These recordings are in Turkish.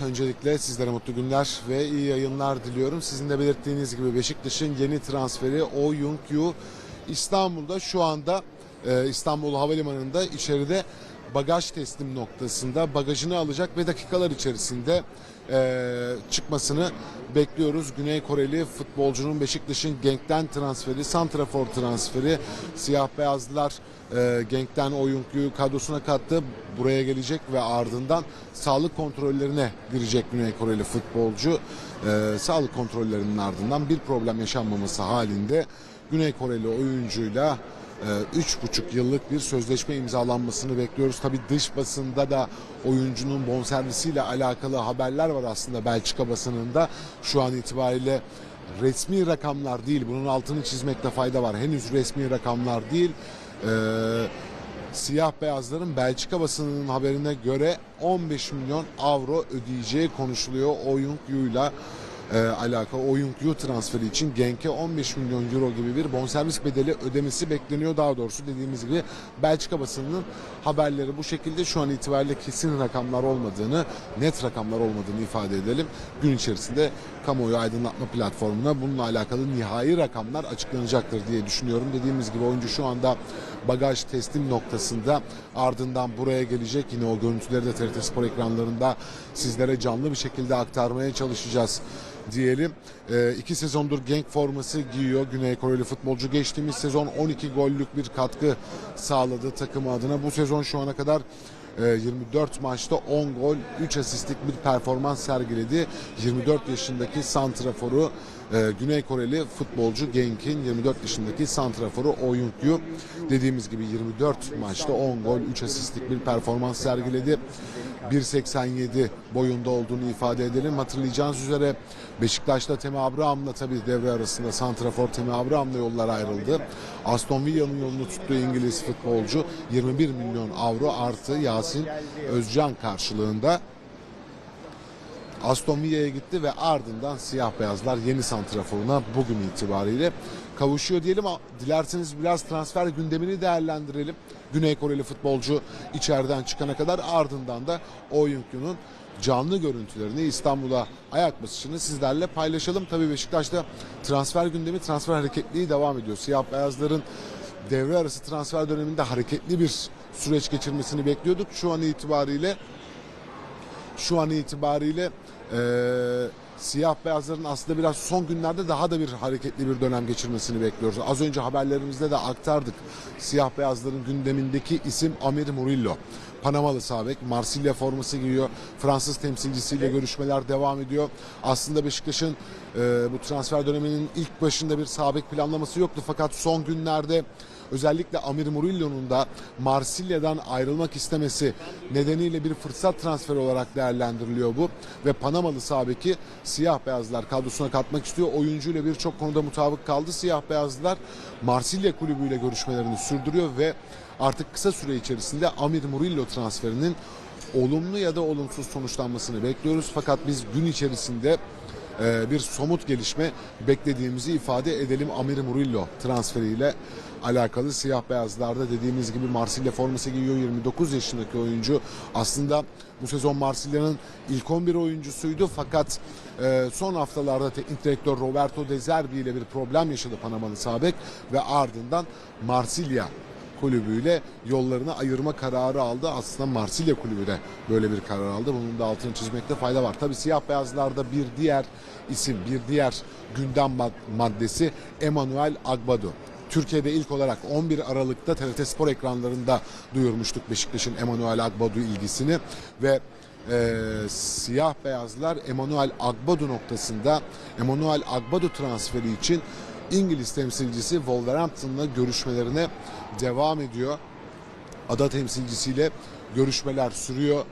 Öncelikle sizlere mutlu günler ve iyi yayınlar diliyorum. Sizin de belirttiğiniz gibi Beşiktaş'ın yeni transferi Oh Young Yu İstanbul'da şu anda e, İstanbul Havalimanı'nda içeride bagaj teslim noktasında bagajını alacak ve dakikalar içerisinde e, çıkmasını bekliyoruz. Güney Koreli futbolcunun Beşiktaş'ın Genk'ten transferi, Santrafor transferi, siyah beyazlılar e, Genk'ten oyuncuyu kadrosuna kattı. Buraya gelecek ve ardından sağlık kontrollerine girecek Güney Koreli futbolcu. E, sağlık kontrollerinin ardından bir problem yaşanmaması halinde Güney Koreli oyuncuyla üç buçuk yıllık bir sözleşme imzalanmasını bekliyoruz. Tabii dış basında da oyuncunun bonservisiyle alakalı haberler var aslında Belçika basınında. Şu an itibariyle resmi rakamlar değil. Bunun altını çizmekte fayda var. Henüz resmi rakamlar değil. Ee, siyah beyazların Belçika basınının haberine göre 15 milyon avro ödeyeceği konuşuluyor Oyunkuyu'yla e, alakalı Oyunkuyu transferi için Genk'e 15 milyon euro gibi bir bonservis bedeli ödemesi bekleniyor. Daha doğrusu dediğimiz gibi Belçika basınının haberleri bu şekilde şu an itibariyle kesin rakamlar olmadığını, net rakamlar olmadığını ifade edelim. Gün içerisinde kamuoyu aydınlatma platformuna bununla alakalı nihai rakamlar açıklanacaktır diye düşünüyorum. Dediğimiz gibi oyuncu şu anda bagaj teslim noktasında ardından buraya gelecek. Yine o görüntüleri de TRT Spor ekranlarında sizlere canlı bir şekilde aktarmaya çalışacağız diyelim. Ee, iki sezondur Genk forması giyiyor Güney Koreli futbolcu. Geçtiğimiz sezon 12 gollük bir katkı sağladı takımı adına. Bu sezon şu ana kadar e, 24 maçta 10 gol, 3 asistlik bir performans sergiledi. 24 yaşındaki santraforu e, Güney Koreli futbolcu Genk'in 24 yaşındaki santraforu Oh Young-yu dediğimiz gibi 24 maçta 10 gol, 3 asistlik bir performans sergiledi. 1.87 boyunda olduğunu ifade edelim. Hatırlayacağınız üzere Beşiktaş'ta Temi Abraham'la tabii devre arasında Santrafor Temi Abraham'la yollar ayrıldı. Aston Villa'nın yolunu tuttu İngiliz futbolcu 21 milyon avro artı Yasin Özcan karşılığında Aston Villa'ya gitti ve ardından siyah beyazlar yeni santraforuna bugün itibariyle kavuşuyor diyelim. Dilerseniz biraz transfer gündemini değerlendirelim. Güney Koreli futbolcu içeriden çıkana kadar ardından da Oyuncu'nun canlı görüntülerini İstanbul'a ayak basışını sizlerle paylaşalım. Tabii Beşiktaş'ta transfer gündemi, transfer hareketliği devam ediyor. Siyah beyazların devre arası transfer döneminde hareketli bir süreç geçirmesini bekliyorduk. Şu an itibariyle şu an itibariyle e, siyah beyazların aslında biraz son günlerde daha da bir hareketli bir dönem geçirmesini bekliyoruz. Az önce haberlerimizde de aktardık. Siyah beyazların gündemindeki isim Amir Murillo. Panamalı sabek Marsilya forması giyiyor. Fransız temsilcisiyle görüşmeler devam ediyor. Aslında Beşiktaş'ın e, bu transfer döneminin ilk başında bir sabek planlaması yoktu. Fakat son günlerde özellikle Amir Murillo'nun da Marsilya'dan ayrılmak istemesi nedeniyle bir fırsat transferi olarak değerlendiriliyor bu. Ve Panamalı sabeki siyah beyazlar kadrosuna katmak istiyor. Oyuncuyla birçok konuda mutabık kaldı. Siyah beyazlar Marsilya kulübüyle görüşmelerini sürdürüyor ve artık kısa süre içerisinde Amir Murillo transferinin olumlu ya da olumsuz sonuçlanmasını bekliyoruz. Fakat biz gün içerisinde e, bir somut gelişme beklediğimizi ifade edelim. Amir Murillo transferiyle alakalı siyah beyazlarda dediğimiz gibi Marsilya forması giyiyor. 29 yaşındaki oyuncu. Aslında bu sezon Marsilya'nın ilk 11 oyuncusuydu. Fakat e, son haftalarda teknik direktör Roberto De Zerbi ile bir problem yaşadı Panamalı Sabek ve ardından Marsilya kulübüyle yollarını ayırma kararı aldı. Aslında Marsilya kulübü de böyle bir karar aldı. Bunun da altını çizmekte fayda var. Tabii siyah beyazlarda bir diğer isim, bir diğer gündem mad- maddesi Emanuel Agbado. Türkiye'de ilk olarak 11 Aralık'ta TRT Spor ekranlarında duyurmuştuk Beşiktaş'ın Emanuel Agbado ilgisini ve e, siyah beyazlar Emanuel Agbado noktasında Emanuel Agbado transferi için İngiliz temsilcisi Wolverhampton'la görüşmelerine devam ediyor. Ada temsilcisiyle görüşmeler sürüyor.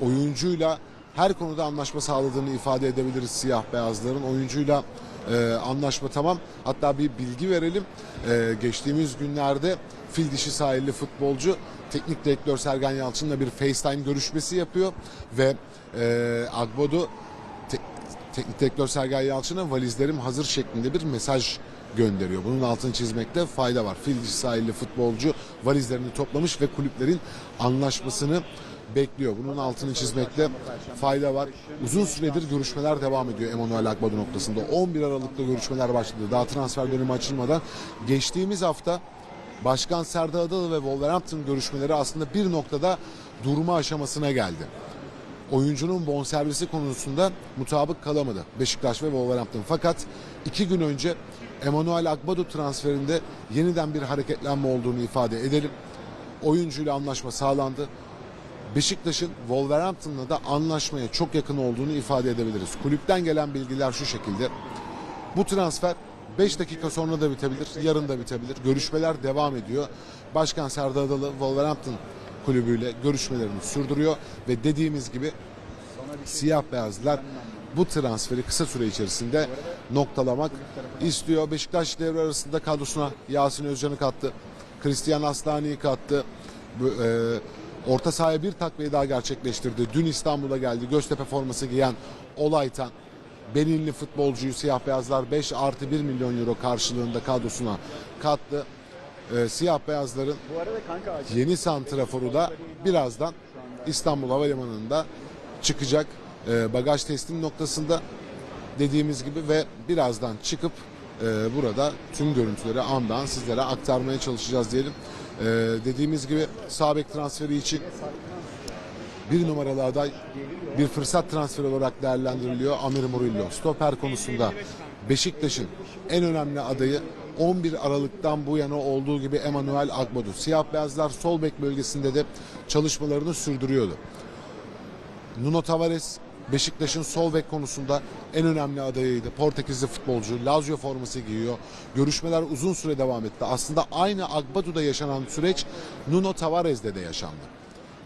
Oyuncuyla her konuda anlaşma sağladığını ifade edebiliriz siyah beyazların. Oyuncuyla e, anlaşma tamam. Hatta bir bilgi verelim. E, geçtiğimiz günlerde fil dişi sahilli futbolcu teknik direktör Sergen Yalçın'la bir FaceTime görüşmesi yapıyor ve e, Agbodo te- teknik direktör Sergen Yalçın'a valizlerim hazır şeklinde bir mesaj gönderiyor. Bunun altını çizmekte fayda var. Fil sahilli futbolcu valizlerini toplamış ve kulüplerin anlaşmasını bekliyor. Bunun altını çizmekte fayda var. Uzun süredir görüşmeler devam ediyor Emanuel Akbadu noktasında. 11 Aralık'ta görüşmeler başladı. Daha transfer dönemi açılmadan. Geçtiğimiz hafta Başkan Serdar Adalı ve Wolverhampton görüşmeleri aslında bir noktada durma aşamasına geldi. Oyuncunun bonservisi konusunda mutabık kalamadı Beşiktaş ve Wolverhampton. Fakat iki gün önce Emanuel Akbadu transferinde yeniden bir hareketlenme olduğunu ifade edelim. Oyuncuyla anlaşma sağlandı. Beşiktaş'ın Wolverhampton'la da anlaşmaya çok yakın olduğunu ifade edebiliriz. Kulüpten gelen bilgiler şu şekilde. Bu transfer 5 dakika sonra da bitebilir, yarın da bitebilir. Görüşmeler devam ediyor. Başkan Serdar Adalı Wolverhampton kulübüyle görüşmelerini sürdürüyor ve dediğimiz gibi siyah beyazlar bu transferi kısa süre içerisinde noktalamak istiyor. Beşiktaş devre arasında kadrosuna Yasin Özcan'ı kattı. Christian Aslani'yi kattı. E, orta sahaya bir takviye daha gerçekleştirdi. Dün İstanbul'a geldi. Göztepe forması giyen Olaytan. Beninli futbolcuyu siyah beyazlar 5 artı 1 milyon euro karşılığında kadrosuna kattı. E, siyah beyazların. Yeni santraforu da birazdan İstanbul Havalimanı'nda çıkacak e, bagaj teslim noktasında dediğimiz gibi ve birazdan çıkıp e, burada tüm görüntüleri andan sizlere aktarmaya çalışacağız diyelim. E, dediğimiz gibi Sabek transferi için bir numaralı aday bir fırsat transferi olarak değerlendiriliyor Amir Murillo. Stoper konusunda Beşiktaş'ın en önemli adayı 11 Aralık'tan bu yana olduğu gibi Emanuel Agbodu. Siyah beyazlar sol bek bölgesinde de çalışmalarını sürdürüyordu. Nuno Tavares Beşiktaş'ın sol bek konusunda en önemli adayıydı. Portekizli futbolcu Lazio forması giyiyor. Görüşmeler uzun süre devam etti. Aslında aynı Agbadu'da yaşanan süreç Nuno Tavares'de de yaşandı.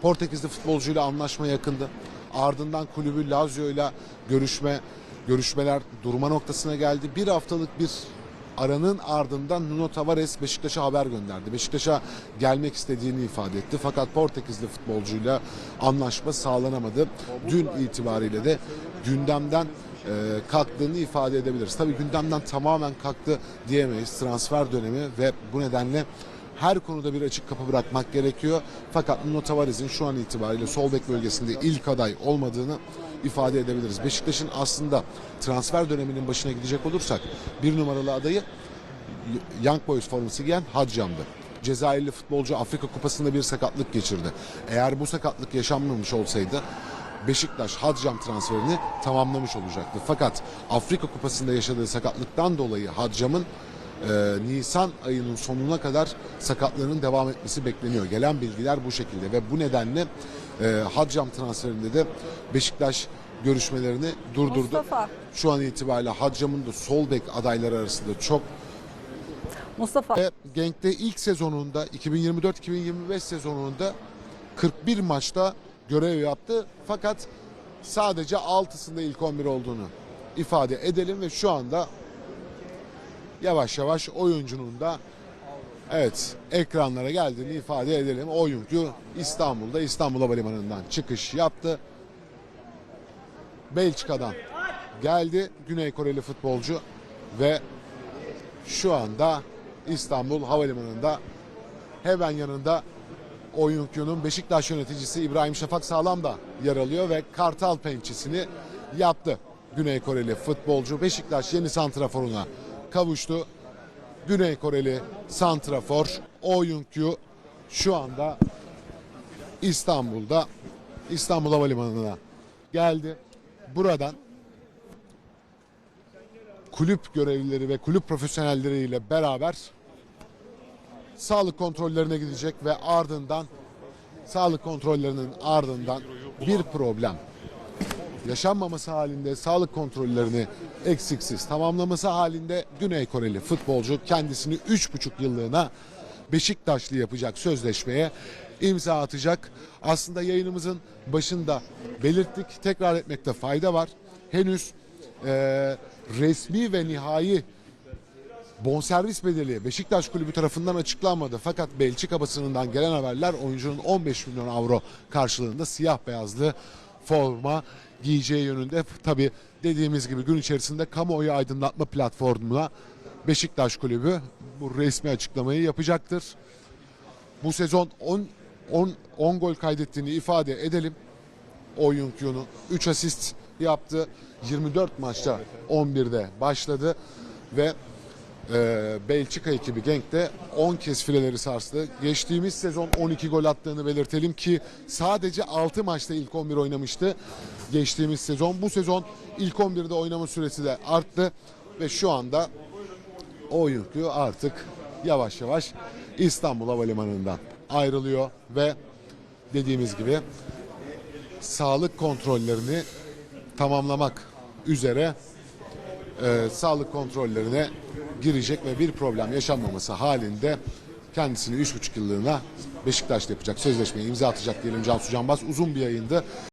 Portekizli futbolcuyla anlaşma yakındı. Ardından kulübü Lazio ile görüşme görüşmeler durma noktasına geldi. Bir haftalık bir aranın ardından Nuno Tavares Beşiktaş'a haber gönderdi. Beşiktaş'a gelmek istediğini ifade etti. Fakat Portekizli futbolcuyla anlaşma sağlanamadı. Dün itibariyle de gündemden e, kalktığını ifade edebiliriz. Tabii gündemden tamamen kalktı diyemeyiz. Transfer dönemi ve bu nedenle her konuda bir açık kapı bırakmak gerekiyor. Fakat Nuno Tavares'in şu an itibariyle sol bek bölgesinde ilk aday olmadığını ifade edebiliriz. Beşiktaş'ın aslında transfer döneminin başına gidecek olursak bir numaralı adayı Young Boys forması giyen Haccam'dı. Cezayirli futbolcu Afrika Kupası'nda bir sakatlık geçirdi. Eğer bu sakatlık yaşanmamış olsaydı Beşiktaş Hadcam transferini tamamlamış olacaktı. Fakat Afrika Kupası'nda yaşadığı sakatlıktan dolayı Hadcam'ın e, Nisan ayının sonuna kadar sakatlığının devam etmesi bekleniyor. Gelen bilgiler bu şekilde ve bu nedenle e, Hadcam transferinde de Beşiktaş görüşmelerini durdurdu. Mustafa. Şu an itibariyle Hadcam'ın da sol bek adayları arasında çok Mustafa. ve Genk'te ilk sezonunda 2024-2025 sezonunda 41 maçta görev yaptı. Fakat sadece 6'sında ilk 11 olduğunu ifade edelim ve şu anda yavaş yavaş oyuncunun da evet ekranlara geldiğini ifade edelim. Oyuncu İstanbul'da İstanbul Havalimanı'ndan çıkış yaptı. Belçika'dan geldi Güney Koreli futbolcu ve şu anda İstanbul Havalimanı'nda hemen yanında oyuncunun Beşiktaş yöneticisi İbrahim Şafak Sağlam da yer alıyor ve Kartal pençesini yaptı. Güney Koreli futbolcu Beşiktaş yeni santraforuna kavuştu. Güney Koreli santrafor Oyunkyu şu anda İstanbul'da İstanbul Havalimanı'na geldi. Buradan kulüp görevlileri ve kulüp profesyonelleriyle beraber sağlık kontrollerine gidecek ve ardından sağlık kontrollerinin ardından bir problem yaşanmaması halinde sağlık kontrollerini eksiksiz tamamlaması halinde Güney Koreli futbolcu kendisini 3,5 yıllığına Beşiktaşlı yapacak sözleşmeye imza atacak. Aslında yayınımızın başında belirttik. Tekrar etmekte fayda var. Henüz eee, resmi ve nihai bonservis bedeli Beşiktaş kulübü tarafından açıklanmadı. Fakat Belçika basınından gelen haberler oyuncunun 15 milyon avro karşılığında siyah beyazlı forma giyeceği yönünde. Tabi dediğimiz gibi gün içerisinde kamuoyu aydınlatma platformuna Beşiktaş kulübü bu resmi açıklamayı yapacaktır. Bu sezon 10 10, 10 gol kaydettiğini ifade edelim. Oyuncu'nu 3 asist yaptı. 24 maçta 11'de başladı ve e, Belçika ekibi Genk'te 10 kez fileleri sarstı. Geçtiğimiz sezon 12 gol attığını belirtelim ki sadece 6 maçta ilk 11 oynamıştı. Geçtiğimiz sezon bu sezon ilk 11'de oynama süresi de arttı ve şu anda oyuncu artık yavaş yavaş İstanbul Havalimanı'ndan ayrılıyor ve dediğimiz gibi sağlık kontrollerini tamamlamak üzere e, sağlık kontrollerine girecek ve bir problem yaşanmaması halinde kendisini 3,5 yıllığına Beşiktaş'ta yapacak sözleşmeyi imza atacak diyelim Cansu Canbaz. Uzun bir yayındı.